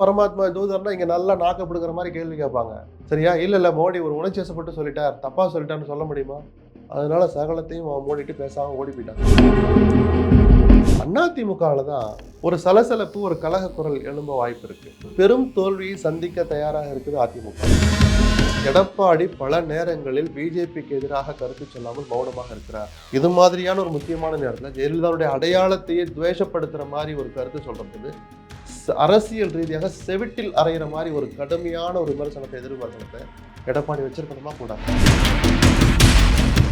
பரமாத்மா தூதர்னா இங்கே நல்லா நாக்கப்படுகிற மாதிரி கேள்வி கேட்பாங்க. சரியா? இல்லை இல்லை மோடி ஒரு உணர்ச்சி வசப்பட்டு சொல்லிட்டார். தப்பா சொல்லிட்டான்னு சொல்ல முடியுமா? அதனால சகலத்தையும் அவன் மூடிட்டு பேசாமல் ஓடி போயிட்டான் அதிமுகவில் தான் ஒரு சலசலப்பு ஒரு கலக குரல் எழும்ப வாய்ப்பு இருக்கு. பெரும் தோல்வியை சந்திக்க தயாராக இருக்குது அதிமுக. எடப்பாடி பல நேரங்களில் பிஜேபிக்கு எதிராக கருத்து சொல்லாமல் மௌனமாக இருக்கிறார். இது மாதிரியான ஒரு முக்கியமான நேரத்தில் ஜெயலலிதாவுடைய அடையாளத்தையே துவேஷப்படுத்துற மாதிரி ஒரு கருத்து சொல்றது அரசியல் ரீதியாக செவிட்டில் அறையிற மாதிரி ஒரு கடுமையான ஒரு விமர்சனத்தை எதிர்பார்க்கறத எடப்பாடி வச்சிருக்கணுமா கூடாது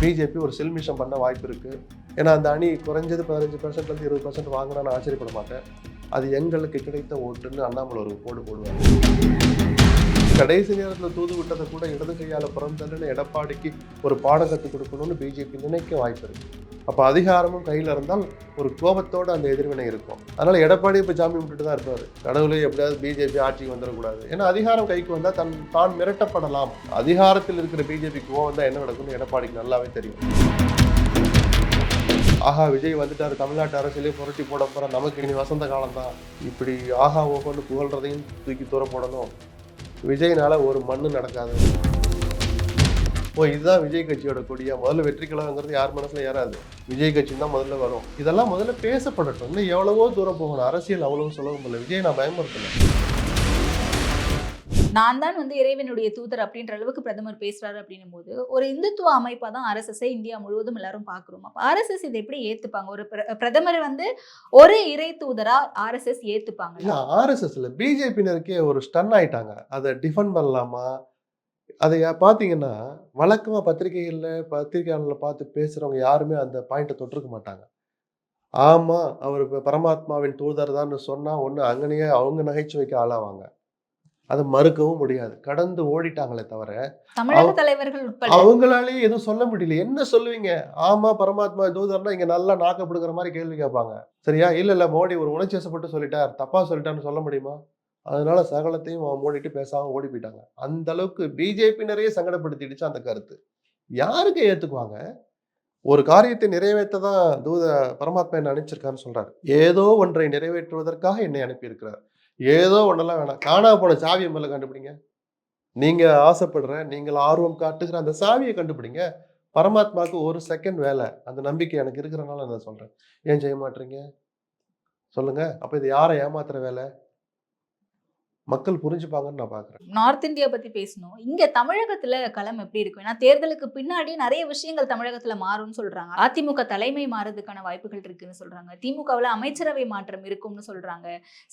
பிஜேபி ஒரு செல்மிஷம் பண்ண வாய்ப்பு இருக்குது ஏன்னா அந்த அணி குறைஞ்சது பதினஞ்சு பர்சன்ட்லேருந்து இருபது பர்சன்ட் வாங்கினா நான் ஆச்சரியப்பட மாட்டேன். அது எங்களுக்கு கிடைத்த ஓட்டுன்னு அண்ணாமலை ஒரு போடு போடுவாங்க கடைசி நேரத்தில் தூது விட்டதை கூட இடது கையால் பிறந்ததுன்னு எடப்பாடிக்கு ஒரு பாடம் கற்றுக் கொடுக்கணும்னு பிஜேபி நினைக்க வாய்ப்பு இருக்குது அப்போ அதிகாரமும் கையில் இருந்தால் ஒரு கோபத்தோட அந்த எதிர்வினை இருக்கும். அதனால் எடப்பாடி இப்போ ஜாமீன் விட்டுட்டு தான் இருப்பார். கடவுளே எப்படியாவது பிஜேபி ஆட்சிக்கு வந்துடக்கூடாது. ஏன்னா அதிகாரம் கைக்கு வந்தால் தன் தான் மிரட்டப்படலாம். அதிகாரத்தில் இருக்கிற பிஜேபி கோவம் தான் என்ன நடக்கும்னு எடப்பாடிக்கு நல்லாவே தெரியும். ஆஹா விஜய் வந்துட்டார். தமிழ்நாட்டு அரசியலே புரட்டி போட போகிற நமக்கு இனி வசந்த காலம் தான் இப்படி ஆஹா ஓஹோன்னு புகழ்றதையும் தூக்கி தூர போடணும். விஜய்னால ஒரு மண்ணு நடக்காது. ஓ இதுதான் விஜய் கட்சியோட கொடியா? முதல்ல வெற்றி கழகங்கிறது யார் மனசுல ஏறாது. விஜய் கட்சி தான் முதல்ல வரும். இதெல்லாம் முதல்ல பேசப்படட்டும். இன்னும் எவ்வளவோ தூரம் போகணும். அரசியல் அவ்வளவு சுலபம் இல்லை. விஜய் நான் பயமுறுத்தல. நான் தான் வந்து இறைவனுடைய தூதர் அப்படின்ற அளவுக்கு பிரதமர் பேசுறாரு அப்படின்னும் போது ஒரு இந்துத்துவ அமைப்பா தான் ஆர்எஸ்எஸ்ஸை இந்தியா முழுவதும் எல்லாரும் பார்க்குறோம். அப்போ ஆர்எஸ்எஸ் இதை எப்படி ஏத்துப்பாங்க? ஒரு பிர- பிரதமர் வந்து ஒரு இறை தூதரா ஆர்எஸ்எஸ் ஏத்துப்பாங்க ஆர்எஸ்எஸ்ல பிஜேபியினருக்கே ஒரு ஸ்டன் ஆயிட்டாங்க. அதை டிஃபெண்ட் பண்ணலாமா? அதை யா- பாத்தீங்கன்னா வழக்கமா பத்திரிகைகள்ல பத்திரிகையாளர்களை பார்த்து பேசுறவங்க யாருமே அந்த பாயிண்ட்டை தொட்டிருக்க மாட்டாங்க. ஆமா அவர் பரமாத்மாவின் தூதர் தான் சொன்னா ஒண்ணு அங்கனையே அவங்க நகைச்சுவைக்கு ஆளாவாங்க. அதை மறுக்கவும் முடியாது. கடந்து ஓடிட்டாங்களே தவிர அவங்களாலேயே எதுவும் சொல்ல முடியல. என்ன சொல்லுவீங்க? ஆமா பரமாத்மா தூதர்னா இங்க நல்லா நாக்கப்படுகிற மாதிரி கேள்வி கேட்பாங்க. சரியா? இல்ல இல்ல மோடி ஒரு உணர்ச்சி வசப்பட்டு சொல்லிட்டார். தப்பா சொல்லிட்டான்னு சொல்ல முடியுமா? அதனால சகலத்தையும் அவன் மூடிட்டு பேசாம ஓடி போயிட்டாங்க. அந்த அளவுக்கு பிஜேபியினரையே சங்கடப்படுத்திடுச்சு அந்த கருத்து. யாருக்கு ஏத்துக்குவாங்க? ஒரு காரியத்தை நிறைவேற்ற தான் தூத பரமாத்மா என்ன அனுப்பிச்சிருக்கான்னு சொல்றாரு. ஏதோ ஒன்றை நிறைவேற்றுவதற்காக என்னை அனுப்பியிருக்கிறார். ஏதோ ஒன்றெல்லாம் வேணாம். காணா போன சாவியை மேல கண்டுபிடிங்க. நீங்க ஆசைப்படுற நீங்கள் ஆர்வம் காட்டுகிற அந்த சாவியை கண்டுபிடிங்க. பரமாத்மாவுக்கு ஒரு செகண்ட் வேலை. அந்த நம்பிக்கை எனக்கு இருக்கிறனால நான் சொல்றேன். ஏன் செய்ய மாட்டீங்க சொல்லுங்க. அப்ப இது யாரை ஏமாத்துற வேலை? மக்கள் புரிஞ்சுப்பாங்கன்னு நான் பாக்குறேன். நார்த் இந்தியா பத்தி பேசணும். இங்க தமிழகத்துல களம் எப்படி இருக்கும் ஏன்னா தேர்தலுக்கு பின்னாடி நிறைய விஷயங்கள் தமிழகத்துல மாறும்னு சொல்றாங்க. அதிமுக தலைமை மாறதுக்கான வாய்ப்புகள் இருக்குன்னு சொல்றாங்க. திமுகவுல அமைச்சரவை மாற்றம் இருக்கும்னு சொல்றாங்க.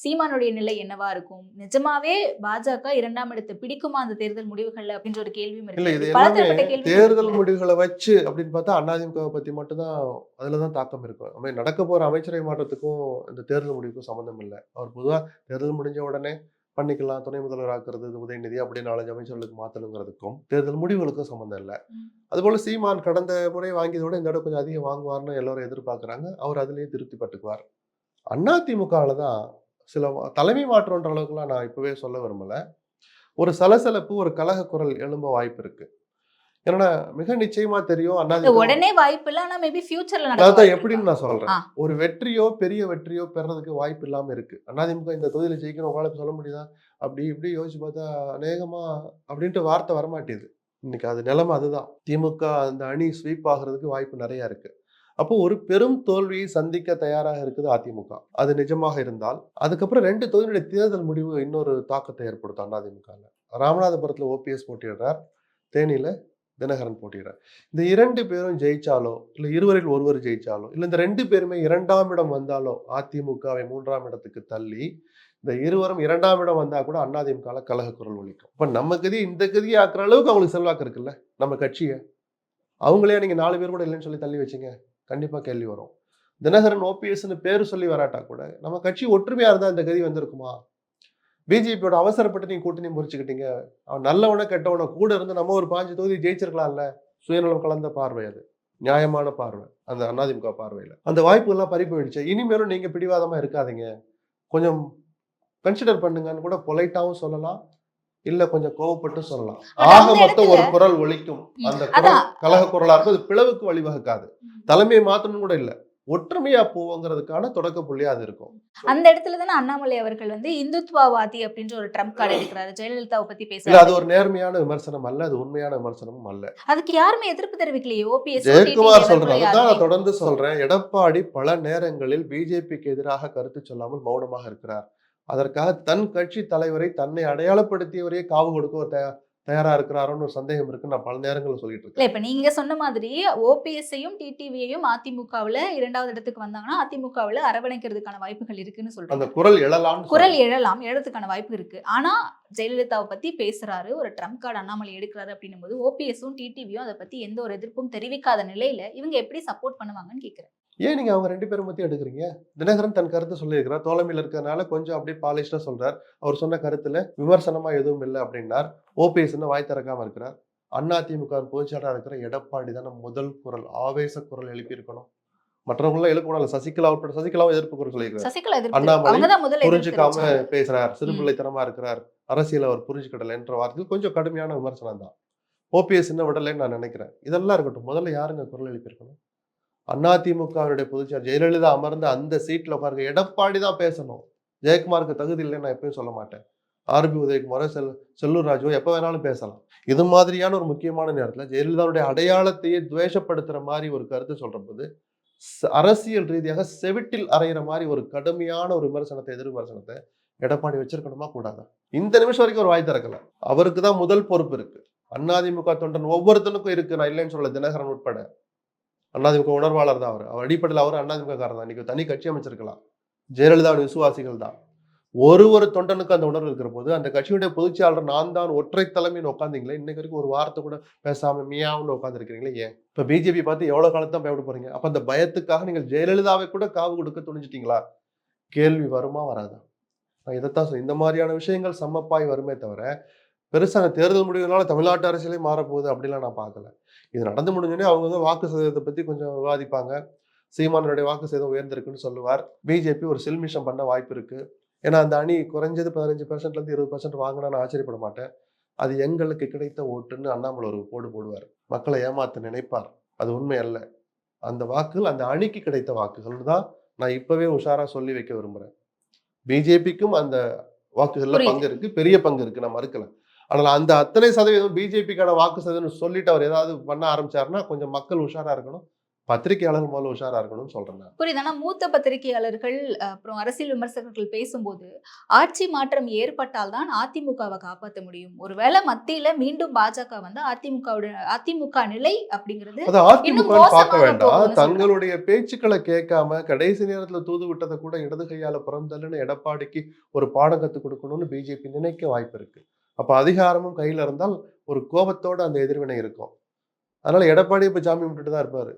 சீமானுடைய நிலை என்னவா இருக்கும்? நிஜமாவே பாஜக இரண்டாம் இடத்தை பிடிக்குமா அந்த தேர்தல் முடிவுகள்ல அப்படின்ற ஒரு கேள்வியும் இருக்கு. தேர்தல் முடிவுகளை வச்சு அப்படின்னு பார்த்தா அதிமுகவை பத்தி மட்டும்தான் அதுலதான் தாக்கம் இருக்கும் நடக்க போற அமைச்சரவை மாற்றத்துக்கும் இந்த தேர்தல் முடிவுக்கும் சம்மந்தம் இல்லை. அவர் பொதுவா தேர்தல் முடிஞ்ச உடனே பண்ணிக்கலாம். துணை முதல்வர் ஆக்குறது உதயநிதி அப்படி நாலஞ்சு அமைச்சர்களுக்கு மாத்தணுங்கிறதுக்கும் தேர்தல் முடிவுகளுக்கும் சம்மந்தம் இல்லை. அதுபோல சீமான் கடந்த முறை வாங்கியதை விட இந்த தடவை கொஞ்சம் அதிகம் வாங்குவார்னு எல்லாரும் எதிர்பார்க்கறாங்க. அவர் அதுலயே திருப்தி பட்டுக்குவார். அதிமுகவில் தான் சில தலைமை மாற்றம்ன்ற அளவுக்குலாம் நான் இப்பவே சொல்ல விரும்பல. ஒரு சலசலப்பு ஒரு கலக குரல் எழும்ப வாய்ப்பு இருக்கு. ஏன்னா மிக நிச்சயமா தெரியும் அதிமுக உடனே வாய்ப்பு இல்ல ஆனா மேபி ஃபியூச்சர்ல அதான் எப்படின்னு நான் சொல்றேன். ஒரு வெற்றியோ பெரிய வெற்றியோ பெறதுக்கு வாய்ப்பு இல்லாம இருக்கு. அதிமுக இந்த தொகுதியில ஜெயிக்கணும் உங்களால சொல்ல முடியுதா? அப்படி இப்படி யோசிச்சு பார்த்தா அநேகமா அப்படின்ட்டு வார்த்தை வரமாட்டேது. இன்னைக்கு அது நிலைமை அதுதான். திமுக அந்த அணி ஸ்வீப் ஆகுறதுக்கு வாய்ப்பு நிறைய இருக்கு. அப்போ ஒரு பெரும் தோல்வியை சந்திக்க தயாராக இருக்குது அதிமுக. அது நிஜமாக இருந்தால் அதுக்கப்புறம் ரெண்டு தொகுதியுடைய தேர்தல் முடிவு இன்னொரு தாக்கத்தை ஏற்படுத்தும் அதிமுகவில் ராமநாதபுரத்துல ஓபிஎஸ் போட்டியிடுறார் தேனியில தினகரன் போட்டியிடுறார். இந்த இரண்டு பேரும் ஜெயிச்சாலோ இல்லை இருவரில் ஒருவர் ஜெயிச்சாலோ இல்லை இந்த ரெண்டு பேருமே இரண்டாம் இடம் வந்தாலோ அதிமுகவை மூன்றாம் இடத்துக்கு தள்ளி இந்த இருவரும் இரண்டாம் இடம் வந்தால் கூட அண்ணாதிமுகவில் கழக குரல் ஒழிக்கும் இப்போ நம்ம கதி இந்த கதியை ஆக்குற அளவுக்கு அவங்களுக்கு செல்வாக்கு இருக்குல்ல? நம்ம கட்சியை. அவங்களே நீங்கள் நாலு பேர் கூட இல்லைன்னு சொல்லி தள்ளி வச்சிங்க? கண்டிப்பாக கேள்வி வரும். தினகரன் ஓபிஎஸ்ன்னு பேர் சொல்லி வராட்டா கூட நம்ம கட்சி ஒற்றுமையாக இருந்தால் இந்த கதி வந்திருக்குமா? பிஜேபியோட அவசரப்பட்டு நீங்க கூட்டணி முறிச்சுக்கிட்டீங்க. அவன் நல்லவன கெட்டவன கூட இருந்து நம்ம ஒரு பாஞ்சு தொகுதி ஜெயிச்சிருக்கலாம்ல. சுயநலம் கலந்த பார்வை அது. நியாயமான பார்வை. அந்த அதிமுக பார்வையில. அந்த வாய்ப்புகள்லாம் பறி போயிடுச்சு இனிமேலும் நீங்க பிடிவாதமா இருக்காதீங்க. கொஞ்சம் கன்சிடர் பண்ணுங்கன்னு கூட பொலைட்டாவும் சொல்லலாம். இல்ல கொஞ்சம் கோவப்பட்டு சொல்லலாம். ஆக மொத்தம் ஒரு குரல் ஒலிக்கும். ம், அந்த குரல். கலக குரலா இருக்கும். அது பிளவுக்கு வழிவகுக்காது. தலைமையை மாத்தணும் கூட இல்ல. ஒற்றுமையா போவோங்கிறதுக்கான தொடக்க புள்ளியா அது இருக்கும். அந்த இடத்துல தானே அண்ணாமலை அவர்கள் வந்து இந்துத்வாவாதி அப்படின்ற ஒரு ட்ரம்ப் கார்டு எடுக்கிறாரு. ஜெயலலிதாவை பத்தி பேசுறாரு. அது ஒரு நேர்மையான விமர்சனம் அல்ல அது உண்மையான விமர்சனமும் அல்ல. அதுக்கு யாருமே எதிர்ப்பு தெரிவிக்கலையே ஓபிஎஸ் ஜெயக்குமார் சொல்றது தான் நான் தொடர்ந்து சொல்றேன். எடப்பாடி பல நேரங்களில் பிஜேபிக்கு எதிராக கருத்து சொல்லாமல் மௌனமாக இருக்கிறார். அதற்காக தன் கட்சி தலைவரை தன்னை அடையாளப்படுத்தியவரையே காவு கொடுக்க தயாரா இருக்கிறாரோன்னு ஒரு சந்தேகம் இருக்கு நான் பல நேரங்களில் சொல்லிட்டு இருக்கேன். இப்ப நீங்க சொன்ன மாதிரி ஓபிஎஸ்ஐயும் டிடிவியையும் அதிமுகவுல இரண்டாவது இடத்துக்கு வந்தாங்கன்னா அதிமுகவுல அரவணைக்கிறதுக்கான வாய்ப்புகள் இருக்குன்னு அந்த சொல்றாங்க குரல் எழலாம் குரல் எழலாம் எழறதுக்கான வாய்ப்பு இருக்கு. ஆனா ஜெயலலிதாவை பத்தி பேசுறாரு. ஒரு ட்ரம்ப் கார்டு அண்ணாமலை எடுக்கிறாரு அப்படின்னும் போது ஓபிஎஸும் டிடிவியும் அதை பத்தி எந்த ஒரு எதிர்ப்பும் தெரிவிக்காத நிலையில இவங்க எப்படி சப்போர்ட் பண்ணுவாங்கன்னு கேட்குறேன் ஏன் நீங்க அவங்க ரெண்டு பேரும் பத்தி எடுக்கிறீங்க? தினகரன் தன் கருத்தை சொல்லியிருக்கிறார். தோழமையில் இருக்கிறதுனால கொஞ்சம் அப்படியே பாலிஷ்டாக சொல்றார். அவர் சொன்ன கருத்துல விமர்சனமா எதுவும் இல்லை அப்படின்னார். ஓபிஎஸ் வாய் திறக்காம இருக்கிறார். அதிமுக பொதுச்செயலாளர் இருக்கிற எடப்பாடி தான் முதல் குரல் ஆவேச குரல் எழுப்பியிருக்கணும். மற்றவங்களாம் எழுப்பணும் சசிகலா உட்பட சசிகலாவும் எதிர்ப்பு குரல் சொல்லியிருக்கிறார் அண்ணாமலை புரிஞ்சுக்காம. பேசுறார். சிறுபிள்ளைத்தனமா இருக்கிறார். அரசியல் அவர் புரிஞ்சுக்கிடல என்ற வார்த்தையில் கொஞ்சம் கடுமையான விமர்சனம் தான். ஓபிஎஸ் இன்னும் விடலைன்னு நான் நினைக்கிறேன். இதெல்லாம் இருக்கட்டும். முதல்ல யாருங்க குரல் எழுப்பியிருக்கணும்? அதிமுகவினுடைய பொதுச்செயலர் ஜெயலலிதா அமர்ந்த அந்த சீட்ல உட்காருங்க எடப்பாடி தான் பேசணும். ஜெயக்குமாருக்கு தகுதி இல்லைன்னு நான் எப்பயும் சொல்ல மாட்டேன். ஆர்பி உதயகுமாரோ செல் செல்லூர் ராஜுவோ எப்போ வேணாலும் பேசலாம். இது மாதிரியான ஒரு முக்கியமான நேரத்தில் ஜெயலலிதாவுடைய அடையாளத்தையே துவேஷப்படுத்துற மாதிரி ஒரு கருத்து சொல்ற போது அரசியல் ரீதியாக செவிட்டில் அறையிற மாதிரி ஒரு கடுமையான ஒரு விமர்சனத்தை எதிர் விமர்சனத்தை எடப்பாடி வச்சிருக்கணுமா கூடாதா? இந்த நிமிஷம் வரைக்கும் ஒரு வாய் திறக்கல. அவருக்கு தான் முதல் பொறுப்பு இருக்கு. அதிமுக தொண்டன் ஒவ்வொருத்தனுக்கும் இருக்கு. நான் இல்லைன்னு சொல்ல தினகரன் உட்பட. அதிமுக உணர்வாளர் தான் அவர். அவர் அடிப்படையில் அவர் அதிமுக காரர் தான். இன்னைக்கு தனி கட்சி அமைச்சிருக்கலாம். ஜெயலலிதாவுடைய விசுவாசிகள் தான். ஒரு ஒரு தொண்டனுக்கு அந்த உணர்வு இருக்கிற போது அந்த கட்சியுடைய பொதுச்செயலாளர் நான் தான் ஒற்றை தலைமைன்னு உட்காந்தீங்களே இன்னைக்கு வரைக்கும் ஒரு வார்த்தை கூட பேசாம மியாவுன்னு உட்காந்துருக்கீங்களே ஏன்? இப்ப பிஜேபி பார்த்து எவ்வளவு காலத்து தான் பயப்பட போறீங்க? அப்ப அந்த பயத்துக்காக நீங்கள் ஜெயலலிதாவை கூட காவு கொடுக்க துணிஞ்சிட்டீங்களா? கேள்வி வருமா வராதா? நான் இதைத்தான் சொல்றேன். இந்த மாதிரியான விஷயங்கள் சம்மப்பாய் வருமே தவிர பெருசாக தேர்தல் முடிவுனால தமிழ்நாட்டு அரசியலே மாறப்போகுது அப்படிலாம் நான் பார்க்கல. இது நடந்து முடிஞ்சோடனே அவங்க வாக்கு சதவீதத்தை பத்தி கொஞ்சம் விவாதிப்பாங்க. சீமானனுடைய வாக்கு சேதம் உயர்ந்திருக்குன்னு சொல்லுவார். பிஜேபி ஒரு சில்மிஷம் பண்ண வாய்ப்பு இருக்குது ஏன்னா அந்த அணி குறைஞ்சது பதினஞ்சு பர்சன்ட்ல இருந்து இருபது பர்சன்ட் வாங்கினா நான் ஆச்சரியப்பட மாட்டேன். அது எங்களுக்கு கிடைத்த ஓட்டுன்னு அண்ணாமலை ஒரு போடு போடுவார். மக்களை ஏமாத்த நினைப்பார். அது உண்மை அல்ல. அந்த வாக்குகள் அந்த அணிக்கு கிடைத்த வாக்குகள் தான் நான் இப்பவே உஷாரா சொல்லி வைக்க விரும்புறேன். பிஜேபிக்கும் அந்த வாக்குகள்ல. பங்கு இருக்கு. பெரிய பங்கு இருக்கு. நான் மறுக்கல. ஆனால் அந்த அத்தனை சதவீதம் பிஜேபிக்கான வாக்கு சதவீதம் சொல்லிட்டு அவர் ஏதாவது பண்ண ஆரம்பிச்சாருன்னா கொஞ்சம் மக்கள் உஷாரா இருக்கணும். பத்திரிகையாளர்கள் முதல்ல உஷாரா இருக்கணும்னு சொல்றேன் புரியுது. ஆனா மூத்த பத்திரிகையாளர்கள் அப்புறம் அரசியல் விமர்சகர்கள் பேசும்போது ஆட்சி மாற்றம் ஏற்பட்டால் தான் அதிமுகவை காப்பாற்ற முடியும். ஒருவேளை மத்தியில மீண்டும் பாஜக வந்து அதிமுகவுடைய அதிமுக நிலை அப்படிங்கிறது அது அதிமுக பார்க்க வேண்டாம். தங்களுடைய பேச்சுக்களை கேட்காம கடைசி நேரத்துல தூது விட்டதை கூட இடது கையால புறந்தள்ளுன்னு எடப்பாடிக்கு ஒரு பாடம் கத்து கொடுக்கணும்னு பிஜேபி நினைக்க வாய்ப்பு இருக்கு. அப்ப அதிகாரமும் கையில இருந்தால் ஒரு கோபத்தோட அந்த எதிர்வினை இருக்கும். அதனால எடப்பாடி இப்ப ஜாமீன் விட்டுட்டு தான் இருப்பாரு.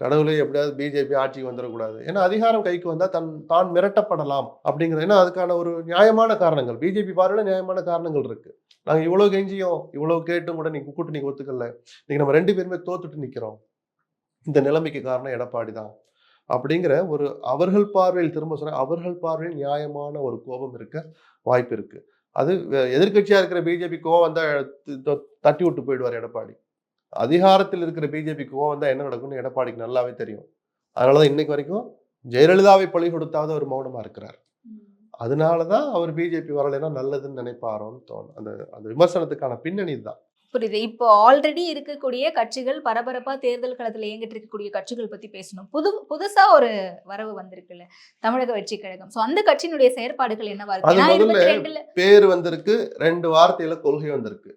கடவுளே எப்படியாவது பிஜேபி ஆட்சிக்கு வந்துடக்கூடாது. ஏன்னா அதிகாரம் கைக்கு வந்தால் தன் தான் மிரட்டப்படலாம் அப்படிங்கிறது ஏன்னா அதுக்கான ஒரு நியாயமான காரணங்கள். பிஜேபி பார்வையில் நியாயமான காரணங்கள் இருக்கு. நாங்கள் இவ்வளோ கெஞ்சியும் இவ்வளோ கேட்டும் கூட நீங்கள் கூட்டு நீங்கள் ஒத்துக்கல. இன்றைக்கி நம்ம ரெண்டு பேருமே தோத்துட்டு நிற்கிறோம் இந்த நிலைமைக்கு காரணம் எடப்பாடி தான் அப்படிங்கிற ஒரு அவர்கள் பார்வையில் திரும்ப சொன்னால் அவர்கள் பார்வையில் நியாயமான ஒரு கோபம் இருக்க வாய்ப்பு இருக்குது அது எதிர்கட்சியாக இருக்கிற பிஜேபி கோவம் வந்தால் தட்டி விட்டு போயிடுவார் எடப்பாடி. அதிகாரத்தில் இருக்கிற பிஜேபி கோவம் வந்தா என்ன நடக்கும்னு எடப்பாடிக்கு நல்லாவே தெரியும். அதனாலதான் இன்னைக்கு வரைக்கும் ஜெயலலிதாவை பழி கொடுத்தாவது அவர் மௌனமா இருக்கிறார். அதனாலதான் அவர் பிஜேபி வரலைன்னா நல்லதுன்னு நினைப்பாரோன்னு தோணும். அந்த அந்த விமர்சனத்துக்கான பின்னணி தான் புரியுது. இப்போ ஆல்ரெடி இருக்கக்கூடிய கட்சிகள் பரபரப்பா தேர்தல் களத்துல இயங்கிட்டு இருக்கக்கூடிய கட்சிகள் பத்தி பேசணும். புது புதுசா ஒரு வரவு வந்திருக்குல்ல தமிழக வெற்றி கழகம். சோ அந்த கட்சியினுடைய செயற்பாடுகள் என்னவா இருக்கு? அது ஏன்னா முதல்ல 22 பேர் வந்திருக்கு ரெண்டு வார்த்தையில கொள்கை வந்திருக்கு.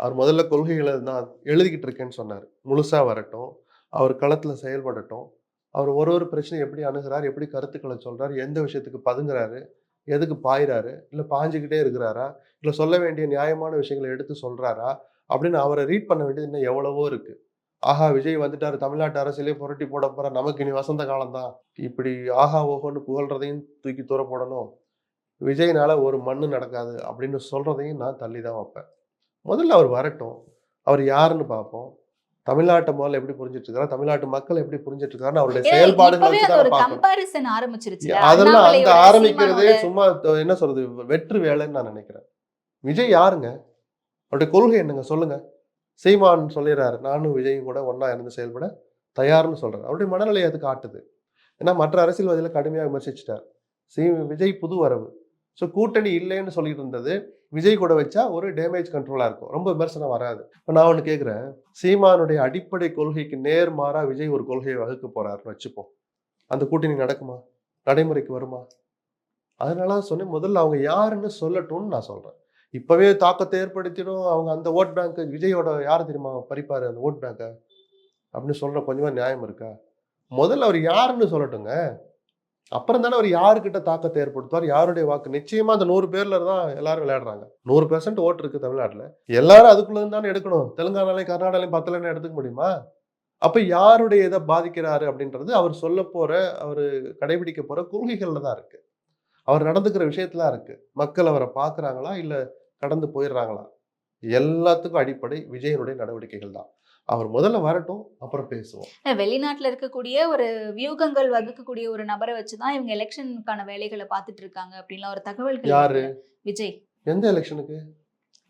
அவர் முதல்ல கொள்கைகளை நான் எழுதிக்கிட்டு இருக்கேன்னு சொன்னார். முழுசாக வரட்டும். அவர் களத்தில் செயல்படட்டும். அவர் ஒரு ஒரு பிரச்சனையும் எப்படி அணுகிறார் எப்படி கருத்துக்களை சொல்கிறார் எந்த விஷயத்துக்கு பதுங்குறாரு எதுக்கு பாயிறாரு இல்லை பாஞ்சுக்கிட்டே இருக்கிறாரா இல்லை சொல்ல வேண்டிய நியாயமான விஷயங்களை எடுத்து சொல்கிறாரா அப்படின்னு அவரை ரீட் பண்ண வேண்டியது இன்னும் எவ்வளவோ இருக்குது ஆஹா விஜய் வந்துட்டார் தமிழ்நாட்டு அரசியலே புரட்டி போட போற நமக்கு இனி வசந்த காலம்தான். இப்படி ஆஹா ஓஹோன்னு புகழ்றதையும் தூக்கி தூர போடணும். விஜய்னால ஒரு மண்ணு நடக்காது அப்படின்னு சொல்கிறதையும் நான் தள்ளி தான் வைப்பேன். முதல்ல அவர் வரட்டும். அவர் யாருன்னு பார்ப்போம். தமிழ்நாட்டை முதல்ல எப்படி புரிஞ்சிட்டு இருக்காரு தமிழ்நாட்டு மக்கள் எப்படி புரிஞ்சிட்டு இருக்காருன்னு அவருடைய செயல்பாடுகளை அதெல்லாம் அந்த ஆரம்பிக்கிறதே. சும்மா என்ன சொல்றது வெற்று வேலைன்னு நான் நினைக்கிறேன். விஜய் யாருங்க? அவருடைய கொள்கை என்னங்க? சொல்லுங்க. சீமான் சொல்லிடுறாரு நானும் விஜயும் கூட ஒண்ணா இருந்து செயல்பட தயார்னு சொல்றாரு. அவருடைய மனநிலையை அது காட்டுது. ஏன்னா மற்ற அரசியல்வாதிகளை கடுமையாக விமர்சிச்சிட்டார். சி விஜய் புது வரவு. ஸோ கூட்டணி இல்லைன்னு சொல்லிட்டு இருந்தது விஜய் கூட வச்சா ஒரு டேமேஜ் கண்ட்ரோலாக இருக்கும். ரொம்ப விமர்சனம் வராது. இப்போ நான் ஒன்று கேட்குறேன் சீமானுடைய அடிப்படை கொள்கைக்கு நேர்மாறா விஜய் ஒரு கொள்கையை வகுக்க போறாருன்னு வச்சுப்போம். அந்த கூட்டணி நடக்குமா? நடைமுறைக்கு வருமா? அதனால சொன்னேன். முதல்ல அவங்க யாருன்னு சொல்லட்டும்னு நான் சொல்கிறேன் இப்போவே தாக்கத்தை ஏற்படுத்திடும். அவங்க அந்த ஓட் பேங்க்கு விஜயோட யார் தெரியுமா? பறிப்பார் அந்த ஓட் பேங்க்கை அப்படின்னு சொல்கிற கொஞ்சமாக நியாயம் இருக்கா? முதல்ல அவர் யாருன்னு சொல்லட்டுங்க. அப்புறம் தானே அவர் யாருக்கிட்ட தாக்கத்தை ஏற்படுத்துவார்? யாருடைய வாக்கு? நிச்சயமா அந்த நூறு பேர்ல தான் எல்லாரும் விளையாடுறாங்க. நூறு பெர்சன்ட் ஓட்டு இருக்கு தமிழ்நாட்டில். எல்லாரும் அதுக்குள்ள தானே எடுக்கணும். தெலுங்கானாலையும் கர்நாடகாலையும் பத்தலன்னு எடுத்துக்க முடியுமா? அப்ப யாருடைய இதை பாதிக்கிறாரு அப்படின்றது அவர் சொல்ல போற அவர் கடைபிடிக்க போற கொள்கைகள்ல தான் இருக்கு. அவர் நடந்துக்கிற விஷயத்துல இருக்கு. மக்கள் அவரை பார்க்குறாங்களா? இல்ல கடந்து போயிடுறாங்களா? எல்லாத்துக்கும் அடிப்படை விஜயனுடைய நடவடிக்கைகள் தான். அவர் முதல்ல வரட்டும் அப்புறம் பேசுவோம். வெளிநாட்டுல இருக்கக்கூடிய ஒரு வியூகங்கள் வகுக்கக்கூடிய ஒரு நபரை வச்சுதான் இவங்க எலெக்ஷனுக்கான வேலைகளை பார்த்துட்டு இருக்காங்க அப்படின்லாம் ஒரு தகவல்கள் யாரு? விஜய். எந்த எலெக்ஷனுக்கு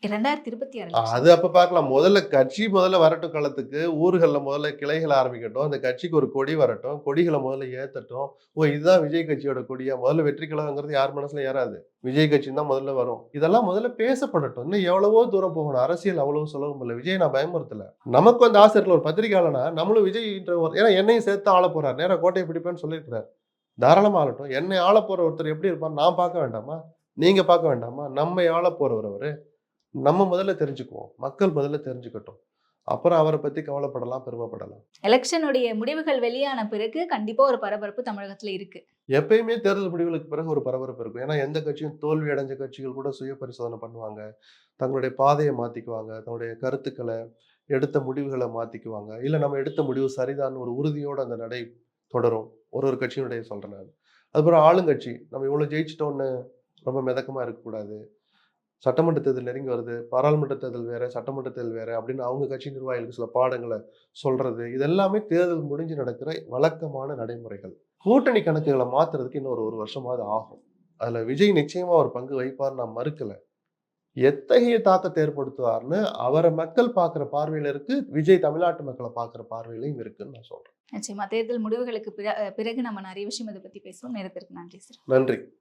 இரண்டாயிரத்தி இருபத்தி ஆறு அது அப்போ பார்க்கலாம். முதல்ல கட்சி முதல்ல வரட்டும் களத்துக்கு ஊர்களில் முதல்ல கிளைகள் ஆரம்பிக்கட்டும் அந்த கட்சிக்கு ஒரு கொடி வரட்டும் கொடிகளை முதல்ல ஏற்றட்டும் ஓ இதுதான் விஜய் கட்சியோட கொடியா? முதல்ல வெற்றி கழகங்கிறது யார் மனசில் ஏறாது. விஜய் கட்சி தான் முதல்ல வரும். இதெல்லாம் முதல்ல பேசப்படட்டும். இன்னும் எவ்வளவோ தூரம் போகணும். அரசியல் அவ்வளவு சுலபம் இல்லை. விஜய் நான் பயமுறுத்தல. நமக்கு வந்து ஆசை இருக்கல ஒரு பத்திரிகையாளனா? நம்மளும் விஜய்ன்ற ஒரு ஏன்னா என்னையும் சேர்த்து ஆள போறார். நேரம் கோட்டையை பிடிப்பேன்னு சொல்லியிருக்கிறார். தாராளமாக ஆளட்டும். என்னை ஆள போற ஒருத்தர் எப்படி இருப்பார் நான் பார்க்க வேண்டாமா? நீங்க பார்க்க வேண்டாமா? நம்ம ஆள போறவர் அவரு. நம்ம முதல்ல தெரிஞ்சுக்குவோம். மக்கள் முதல்ல தெரிஞ்சுக்கட்டும். அப்புறம் அவரை பத்தி கவலைப்படலாம் பெருமைப்படலாம். எலெக்ஷனுடைய முடிவுகள் வெளியான பிறகு கண்டிப்பா ஒரு பரபரப்பு தமிழகத்துல இருக்கு. எப்பயுமே தேர்தல் முடிவுகளுக்கு பிறகு ஒரு பரபரப்பு இருக்கும். ஏன்னா எந்த கட்சியும் தோல்வி அடைஞ்ச கட்சிகள் கூட சுய பரிசோதனை பண்ணுவாங்க. தங்களுடைய பாதையை மாத்திக்குவாங்க. தங்களுடைய கருத்துக்களை எடுத்த முடிவுகளை மாத்திக்குவாங்க. இல்ல நம்ம எடுத்த முடிவு சரிதான் ஒரு உறுதியோட அந்த நடை தொடரும். ஒரு ஒரு கட்சியினுடைய சொல்றேன் நான். அதுக்கப்புறம் ஆளுங்கட்சி. நம்ம இவ்வளவு ஜெயிச்சிட்டோம்னு ரொம்ப மிதக்கமா இருக்கக்கூடாது. சட்டமன்ற தேர்தல் நெருங்கி வருது பாராளுமன்ற தேர்தல் வேற சட்டமன்ற தேர்தல் வேற அப்படின்னு அவங்க கட்சி நிர்வாகிகளுக்கு சில பாடங்களை சொல்றது. இது எல்லாமே தேர்தல் முடிஞ்சு நடக்கிற வழக்கமான நடைமுறைகள். கூட்டணி கணக்குகளை மாத்துறதுக்கு இன்னும் ஒரு ஒரு வருஷமாவது ஆகும். அதுல விஜய் நிச்சயமா ஒரு பங்கு வைப்பார் நான் மறுக்கல. எத்தகைய தாக்கத்தை ஏற்படுத்துவார்னு அவரை மக்கள் பார்க்குற பார்வையில இருக்கு விஜய் தமிழ்நாட்டு மக்களை பார்க்குற பார்வையிலையும் இருக்குன்னு நான் சொல்றேன். நிச்சயமா. தேர்தல் முடிவுகளுக்கு பிற- பிறகு நம்ம நிறைய விஷயம் இதை பத்தி பேசுவோம். நேரத்திற்கு நன்றி சார் நன்றி.